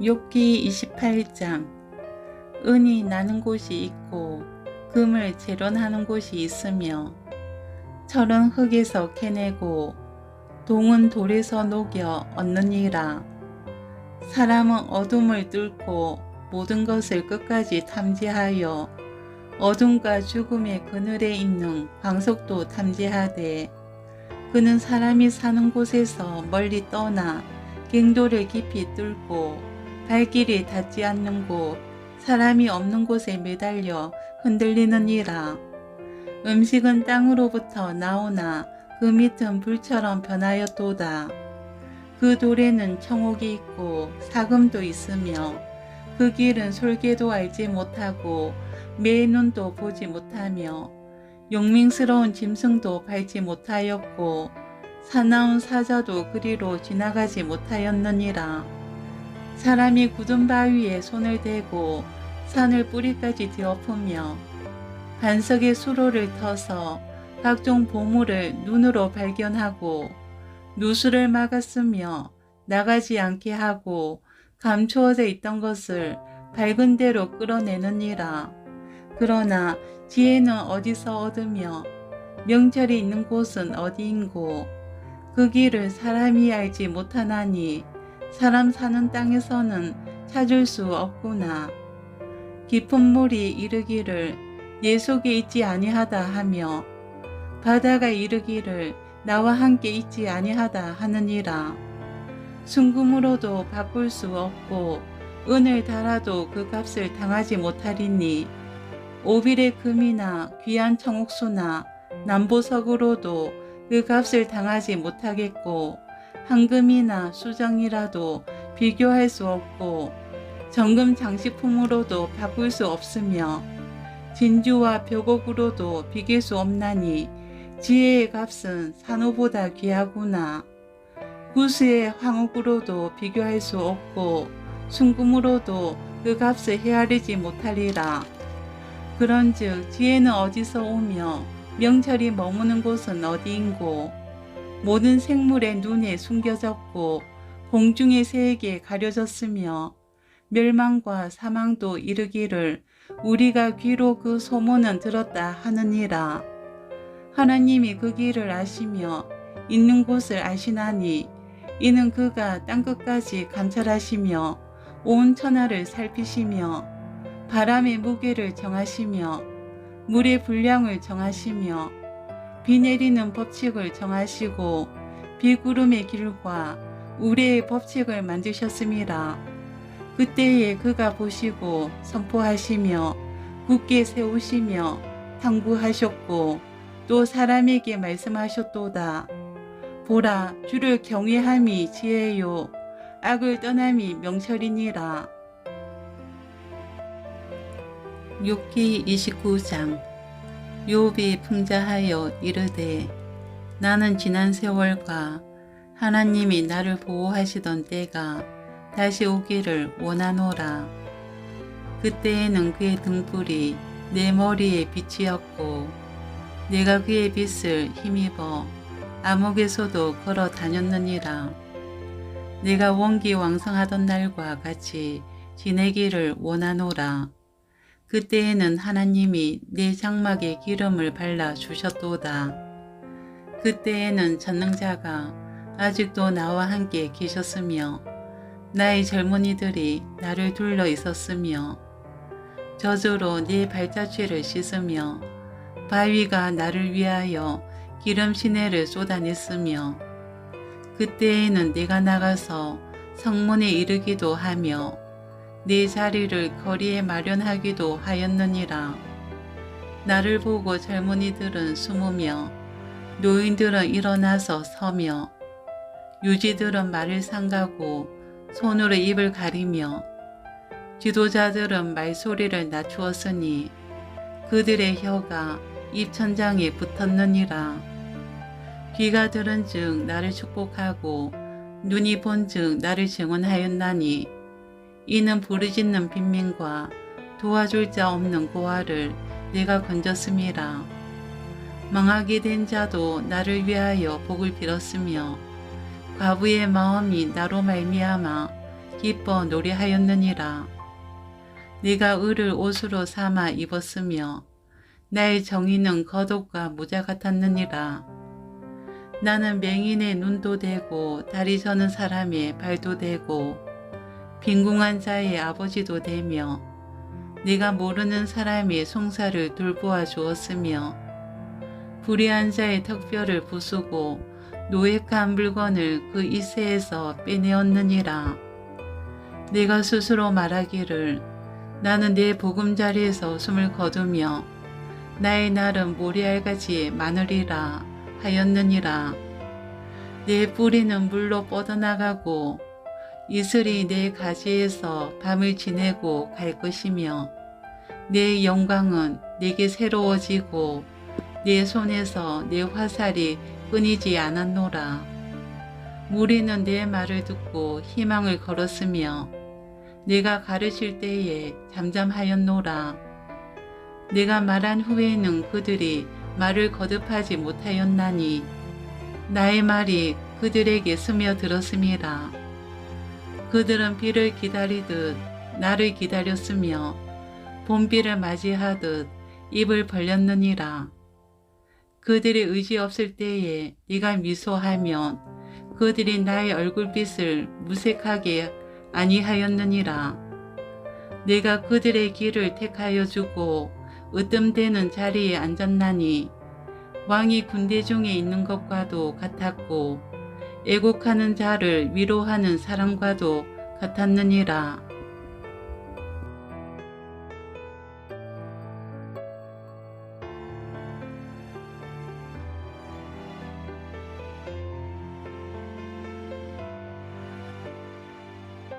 욥기 28장. 은이 나는 곳이 있고 금을 재련하는 곳이 있으며 철은 흙에서 캐내고 동은 돌에서 녹여 얻느니라. 사람은 어둠을 뚫고 모든 것을 끝까지 탐지하여 어둠과 죽음의 그늘에 있는 광석도 탐지하되 그는 사람이 사는 곳에서 멀리 떠나 갱도를 깊이 뚫고 발길이 닿지 않는 곳, 사람이 없는 곳에 매달려 흔들리느니라. 음식은 땅으로부터 나오나 그 밑은 불처럼 변하였도다. 그 돌에는 청옥이 있고 사금도 있으며 그 길은 솔개도 알지 못하고 매 눈도 보지 못하며 용맹스러운 짐승도 밟지 못하였고 사나운 사자도 그리로 지나가지 못하였느니라. 사람이 굳은 바위에 손을 대고 산을 뿌리까지 뒤엎으며 반석의 수로를 터서 각종 보물을 눈으로 발견하고 누수를 막았으며 나가지 않게 하고 감추어져 있던 것을 밝은 대로 끌어내느니라. 그러나 지혜는 어디서 얻으며 명철이 있는 곳은 어디인고 그 길을 사람이 알지 못하나니 사람 사는 땅에서는 찾을 수 없구나. 깊은 물이 이르기를 내 속에 있지 아니하다 하며 바다가 이르기를 나와 함께 있지 아니하다 하느니라. 순금으로도 바꿀 수 없고 은을 달아도 그 값을 당하지 못하리니 오빌의 금이나 귀한 청옥수나 남보석으로도 그 값을 당하지 못하겠고 황금이나 수정이라도 비교할 수 없고 정금 장식품으로도 바꿀 수 없으며 진주와 벽옥으로도 비길 수 없나니 지혜의 값은 산호보다 귀하구나. 구스의 황옥으로도 비교할 수 없고 순금으로도 그 값을 헤아리지 못하리라. 그런즉 지혜는 어디서 오며 명철이 머무는 곳은 어디인고 모든 생물의 눈에 숨겨졌고 공중의 새에게 가려졌으며 멸망과 사망도 이르기를 우리가 귀로 그 소문은 들었다 하느니라. 하나님이 그 길을 아시며 있는 곳을 아시나니 이는 그가 땅끝까지 감찰하시며 온 천하를 살피시며 바람의 무게를 정하시며 물의 분량을 정하시며 비 내리는 법칙을 정하시고 비구름의 길과 우레의 법칙을 만드셨음이라. 그때에 그가 보시고 선포하시며 굳게 세우시며 탕구하셨고 또 사람에게 말씀하셨도다. 보라 주를 경외함이 지혜요 악을 떠남이 명철이니라. 6기 29장 욥이 풍자하여 이르되 나는 지난 세월과 하나님이 나를 보호하시던 때가 다시 오기를 원하노라. 그때에는 그의 등불이 내 머리에 빛이었고 내가 그의 빛을 힘입어 암흑에서도 걸어 다녔느니라. 내가 원기 왕성하던 날과 같이 지내기를 원하노라. 그때에는 하나님이 내 장막에 기름을 발라 주셨도다. 그때에는 전능자가 아직도 나와 함께 계셨으며 나의 젊은이들이 나를 둘러 있었으며 저주로 내 발자취를 씻으며 바위가 나를 위하여 기름 시내를 쏟아냈으며 그때에는 내가 나가서 성문에 이르기도 하며 내 자리를 거리에 마련하기도 하였느니라. 나를 보고 젊은이들은 숨으며 노인들은 일어나서 서며 유지들은 말을 삼가고 손으로 입을 가리며 지도자들은 말소리를 낮추었으니 그들의 혀가 입천장에 붙었느니라. 귀가 들은 즉 나를 축복하고 눈이 본 즉 나를 증언하였나니 이는 부르짖는 빈민과 도와줄 자 없는 고아를 내가 건졌음이라. 망하게 된 자도 나를 위하여 복을 빌었으며 과부의 마음이 나로 말미암아 기뻐 노래하였느니라. 네가 을을 옷으로 삼아 입었으며 나의 정의는 겉옷과 모자 같았느니라. 나는 맹인의 눈도 되고 다리 저는 사람의 발도 되고 빈궁한 자의 아버지도 되며 네가 모르는 사람의 송사를 돌보아 주었으며 불의한 자의 턱뼈를 부수고 노획한 물건을 그 이세에서 빼내었느니라. 네가 스스로 말하기를 나는 내 보금자리에서 숨을 거두며 나의 날은 모리알같이 많으리라 하였느니라. 내 뿌리는 물로 뻗어나가고 이슬이 내 가지에서 밤을 지내고 갈 것이며 내 영광은 내게 새로워지고 내 손에서 내 화살이 끊이지 않았노라. 무리는 내 말을 듣고 희망을 걸었으며 내가 가르칠 때에 잠잠하였노라. 내가 말한 후에는 그들이 말을 거듭하지 못하였나니 나의 말이 그들에게 스며들었음이라. 그들은 비를 기다리듯 나를 기다렸으며 봄비를 맞이하듯 입을 벌렸느니라. 그들이 의지 없을 때에 네가 미소하면 그들이 나의 얼굴빛을 무색하게 아니하였느니라. 내가 그들의 길을 택하여 주고 으뜸되는 자리에 앉았나니 왕이 군대 중에 있는 것과도 같았고 애국하는 자를 위로하는 사람과도 같았느니라.